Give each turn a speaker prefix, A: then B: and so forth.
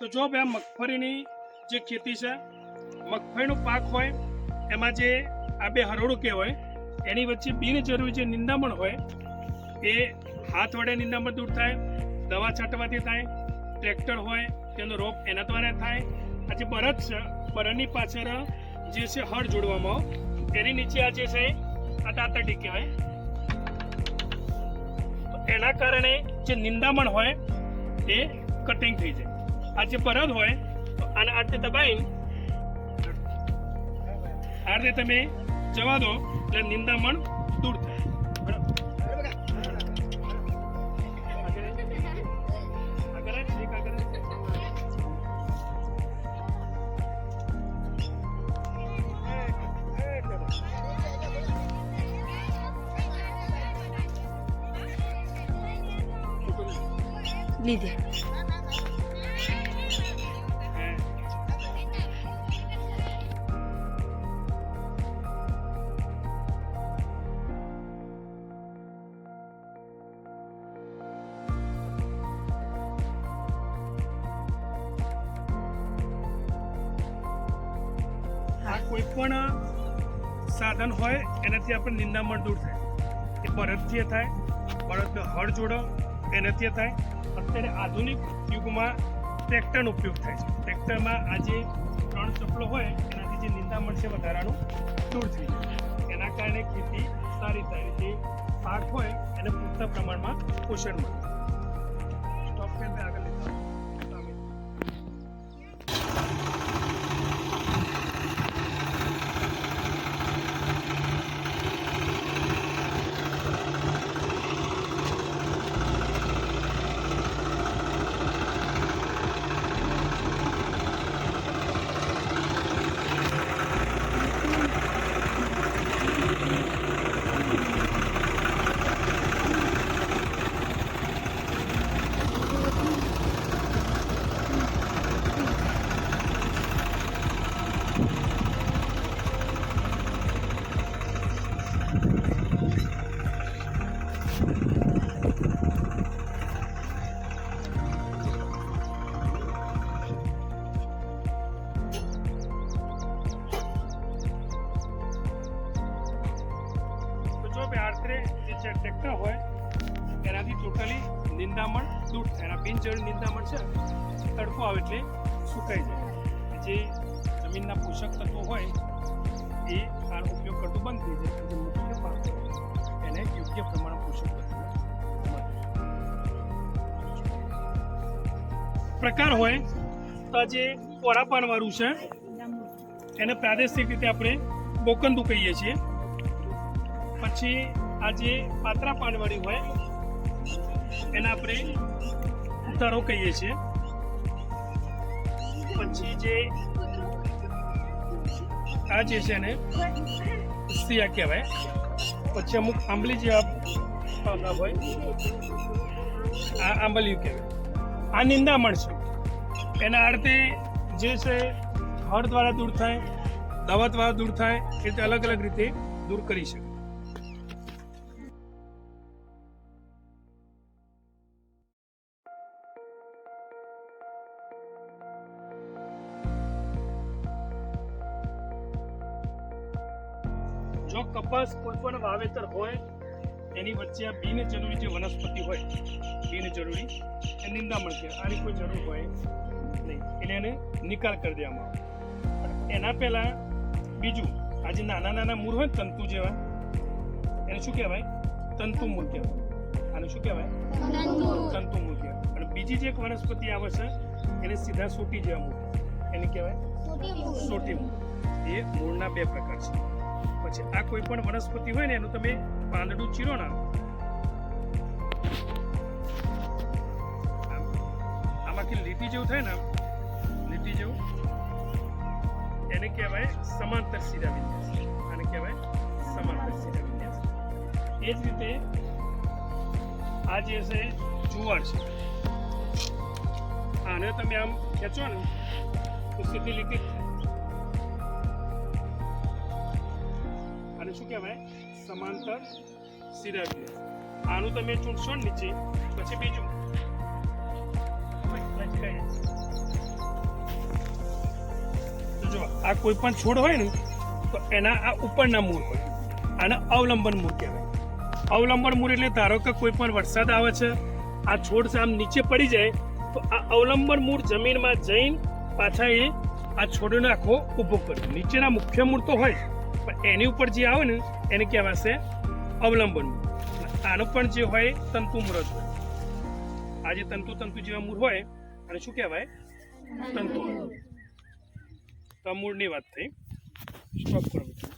A: તો જો બે મગફળીની જે ખેતી છે, મગફળીનો પાક હોય, એમાં જે આ બે હરોળું કહેવાય, એની વચ્ચે બિનજરૂરી જે નિંદામણ હોય, એ હાથ વડે નિંદામણ દૂર થાય, દવા છાંટવાથી થાય, ટ્રેક્ટર હોય, તેનો રોપ એના દ્વારા થાય. આ જે છે બળદની પાછળ જે છે હળ જોડવામાં એની નીચે આ જે છે, આ દાંતરડી કહેવાય. એના કારણે જે નિંદામણ હોય, એ કટિંગ થઈ જાય. આ જે બળદ હોય, તો આને આ રીતે દબાઈને આ રીતે તમે જવા દો, એટલે નિંદામણ દૂર થાય.
B: લીધે
A: કોઈ પણ સાધન હોય, એનાથી આપણે નિંદામણ દૂર થાય. એ બળદથી થાય બળદનો હળ જોડો, એનાથી થાય. અત્યારે આધુનિક યુગમાં ટ્રેક્ટરનો ઉપયોગ થાય છે. ટ્રેક્ટરમાં આ જે ત્રણ ચપલો હોય, એનાથી જે નિંદામણ છે વધારાનું દૂર થઈ જાય. એના કારણે ખેતી સારી થાય જે પાક હોય, એને પૂરતા પ્રમાણમાં પોષણ મળે. સ્ટોપ કરીને આગળ લેતા આશરે જે ટ્રેક્ટર હોય, એનાથી ટોટલી નિંદામણ દૂર થાય એના બિનજરૂરી નિંદામણ છે, તડકો આવે એટલે સુકાઈ જાય. જે જમીનના પોષક તત્વો હોય, એ આનો ઉપયોગ કરતું બંધ થઈ જાય. જે મુખ્ય પાક એને યોગ્ય પ્રમાણમાં પોષક તત્વો પ્રકાર હોય, તો જે પોળા પાનવાળું છે, એને પ્રાદેશિક રીતે આપણે બોકંદુ કહીએ છીએ. પછી આ જે પાત્રા પાનવાળી હોય, એને આપણે ઉતારો કહીએ છીએ. પછી જે આ જે છે એને સિયા કહેવાય. પછી અમુક આંબલી જેવા પાકા હોય, આ આંબલિયું કહેવાય. આ નિંદામણ છે. એના અર્થે જે છે હળ દ્વારા દૂર થાય દવા દ્વારા દૂર થાય, એ અલગ અલગ રીતે દૂર કરી શકે. જો કપાસ કોઈ પણ વાવેતર હોય એની વચ્ચે આ બિનજરૂરી જે વનસ્પતિ હોય બિનજરૂરી એ નિંદામણ છે આની કોઈ જરૂર હોય નહીં. એટલે એને નિકાલ કરી દેવામાં આવે. એના પહેલા બીજું આ જે નાના નાના મૂળ હોય તંતુ જેવા એને શું કહેવાય? તંતુ મૂળ કહેવાય. આને શું કહેવાય? તંતુ મૂળ કહેવાય. અને બીજી જે એક વનસ્પતિ આવે છે એને સીધા સોટી જેવા મૂળ એને કહેવાય સોટી મૂળ એ મૂળના બે પ્રકાર છે. પછી આ કોઈ પણ વનસ્પતિ હોય ને એનું તમે પાંદડું ચીરો ના આમાંથી લીટી જેવું થાય ને લીટી જેવું, એને કહેવાય સમાંતર શિરા વિન્યાસ. આને કહેવાય સમાંતર શિરા વિન્યાસ. એ જ રીતે આ જે છે, જુવાર છે. આને તમે આમ ખેંચો ને, તો સીધી લીટી આને શું કહેવાય? સમાંતર શિરાવિન્યાસ આનું તમે ચૂંટશો ને નીચે, પછી બીજું. જો, આ કોઈ પણ છોડ હોય ને, તો એના આ ઉપરના મૂળ હોય. આને અવલંબન મૂળ કહેવાય. અવલંબન મૂળ એટલે ધારો કે કોઈ પણ વરસાદ આવે છે, આ છોડ આમ નીચે પડી જાય, તો આ અવલંબન મૂળ જમીનમાં જઈને પાછા એ આ છોડને આખો ઊભો કરે. નીચેના મુખ્ય મૂળ તો હોય પણ એની ઉપર જે આવે ને એને કહેવાશે અવલંબન. આનો પણ જે હોય તંતુ મૂળ હોય આ જે તંતુ તંતુ જેવા મૂળ હોય અને શું કહેવાય? તંતુ. તો મૂળની વાત થઈ. સ્ટોપ કરો.